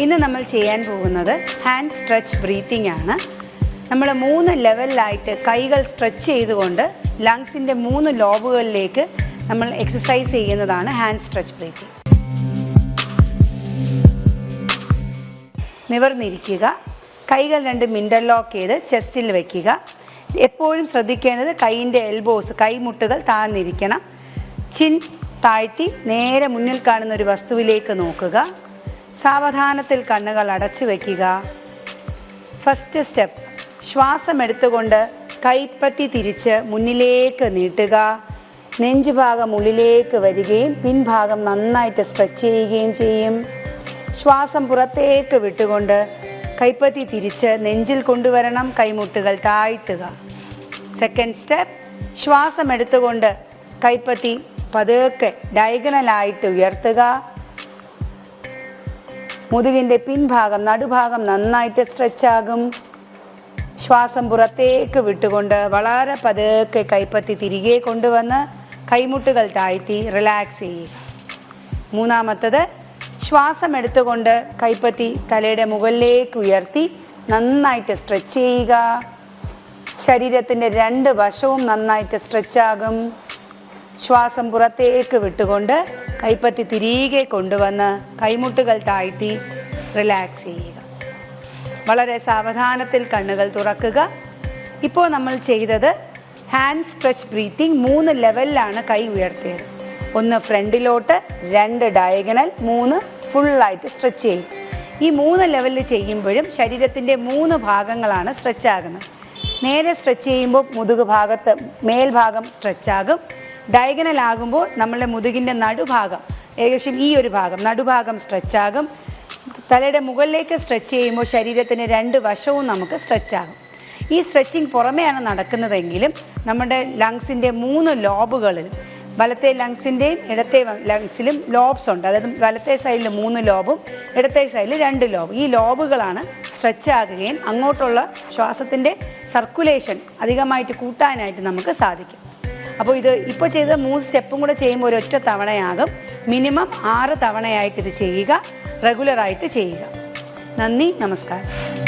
ഇന്ന് നമ്മൾ ചെയ്യാൻ പോകുന്നത് ഹാൻഡ് സ്ട്രെച്ച് ബ്രീത്തിങ് ആണ്. നമ്മൾ മൂന്ന് ലെവലിലായിട്ട് കൈകൾ സ്ട്രെച്ച് ചെയ്തുകൊണ്ട് ലങ്സിന്റെ മൂന്ന് ലോബുകളിലേക്ക് നമ്മൾ എക്സസൈസ് ചെയ്യുന്നതാണ് ഹാൻഡ് സ്ട്രെച്ച് ബ്രീത്തിങ് നിവർന്നിരിക്കുക. കൈകൾ രണ്ട് മിന്റർലോക്ക് ചെയ്ത് ചെസ്റ്റിൽ വയ്ക്കുക എപ്പോഴും ശ്രദ്ധിക്കേണ്ടത് കൈയിന്റെ എൽബോസ് കൈമുട്ടുകൾ താഴ്ന്നിരിക്കണം. ചിൻ താഴ്ത്തി നേരെ മുന്നിൽ കാണുന്ന ഒരു വസ്തുവിലേക്ക് നോക്കുക. സാവധാനത്തിൽ കണ്ണുകൾ അടച്ചു വയ്ക്കുക ഫസ്റ്റ് സ്റ്റെപ്പ് ശ്വാസം എടുത്തുകൊണ്ട് കൈപ്പത്തി തിരിച്ച് മുന്നിലേക്ക് നീട്ടുക. നെഞ്ചുഭാഗം ഉള്ളിലേക്ക് വരികയും പിൻഭാഗം നന്നായിട്ട് സ്ട്രെച്ച് ചെയ്യുകയും ചെയ്യും. ശ്വാസം പുറത്തേക്ക് വിട്ടുകൊണ്ട് കൈപ്പത്തി തിരിച്ച് നെഞ്ചിൽ കൊണ്ടുവരണം കൈമുട്ടുകൾ താഴ്ത്തുക. സെക്കൻഡ് സ്റ്റെപ്പ് ശ്വാസം എടുത്തുകൊണ്ട് കൈപ്പത്തി പതുക്കെ ഡയഗണലായിട്ട് ഉയർത്തുക. മുതുകിന്റെ പിൻഭാഗം നടുഭാഗം നന്നായിട്ട് സ്ട്രെച്ച് ആകും. ശ്വാസം പുറത്തേക്ക് വിട്ടുകൊണ്ട് വളരെ പതുക്കെ കൈപ്പത്തി തിരികെ കൊണ്ടുവന്ന് കൈമുട്ടുകൾ താഴ്ത്തി റിലാക്സ് ചെയ്യുക. മൂന്നാമത്തത് ശ്വാസം എടുത്തുകൊണ്ട് കൈപ്പത്തി തലയുടെ മുകളിലേക്ക് ഉയർത്തി നന്നായിട്ട് സ്ട്രെച്ച് ചെയ്യുക. ശരീരത്തിന്റെ രണ്ട് വശവും നന്നായിട്ട് സ്ട്രെച്ച് ആകും. ശ്വാസം പുറത്തേക്ക് വിട്ടുകൊണ്ട് കൈപ്പത്തി തിരികെ കൊണ്ടുവന്ന് കൈമുട്ടുകൾ താഴ്ത്തി റിലാക്സ് ചെയ്യുക. വളരെ സാവധാനത്തിൽ കണ്ണുകൾ തുറക്കുക. ഇപ്പോൾ നമ്മൾ ചെയ്തത് ഹാൻഡ് സ്ട്രെച്ച് ബ്രീത്തിങ് മൂന്ന് ലെവലിലാണ് കൈ ഉയർത്തിയത്. ഒന്ന് ഫ്രണ്ടിലോട്ട് രണ്ട് ഡയഗണൽ മൂന്ന് ഫുള്ളായിട്ട് സ്ട്രെച്ച് ചെയ്യും ഈ മൂന്ന് ലെവലിൽ ചെയ്യുമ്പോഴും ശരീരത്തിന്റെ മൂന്ന് ഭാഗങ്ങളാണ് സ്ട്രെച്ച് ആകുന്നത്. നേരെ സ്ട്രെച്ച് ചെയ്യുമ്പോൾ മുതുക് ഭാഗത്ത് മേൽഭാഗം സ്ട്രെച്ച് ആകും. ഡയഗണൽ ആകുമ്പോൾ നമ്മളുടെ മുതുകിന്റെ നടുഭാഗം ഏകദേശം ഈ ഒരു ഭാഗം നടുഭാഗം സ്ട്രെച്ച് ആകും. തലയുടെ മുകളിലേക്ക് സ്ട്രെച്ച് ചെയ്യുമ്പോൾ ശരീരത്തിന് രണ്ട് വശവും നമുക്ക് സ്ട്രെച്ച് ആകും. ഈ സ്ട്രെച്ചിങ് പുറമെയാണ് നടക്കുന്നതെങ്കിലും നമ്മുടെ ലങ്സിന്റെ മൂന്ന് ലോബുകളിൽ വലത്തെ ലങ്സിന്റെയും ഇടത്തെ ലങ്സിലും ലോബ്സ് ഉണ്ട്. അതായത് വലത്തെ സൈഡിൽ മൂന്ന് ലോബും ഇടത്തെ സൈഡിൽ രണ്ട് ലോബ് ഈ ലോബുകളാണ് സ്ട്രെച്ച് ആകുകയും അങ്ങോട്ടുള്ള ശ്വാസത്തിന്റെ സർക്കുലേഷൻ അധികമായിട്ട് കൂട്ടാനായിട്ട് നമുക്ക് സാധിക്കും. അപ്പോൾ ഇത് ഇപ്പോൾ ചെയ്ത മൂന്ന് സ്റ്റെപ്പും കൂടെ ചെയ്യുമ്പോൾ ഒരു ഒറ്റ തവണയാകും. മിനിമം ആറ് തവണയായിട്ട് ഇത് ചെയ്യുക. റെഗുലറായിട്ട് ചെയ്യുക. നന്ദി നമസ്കാരം.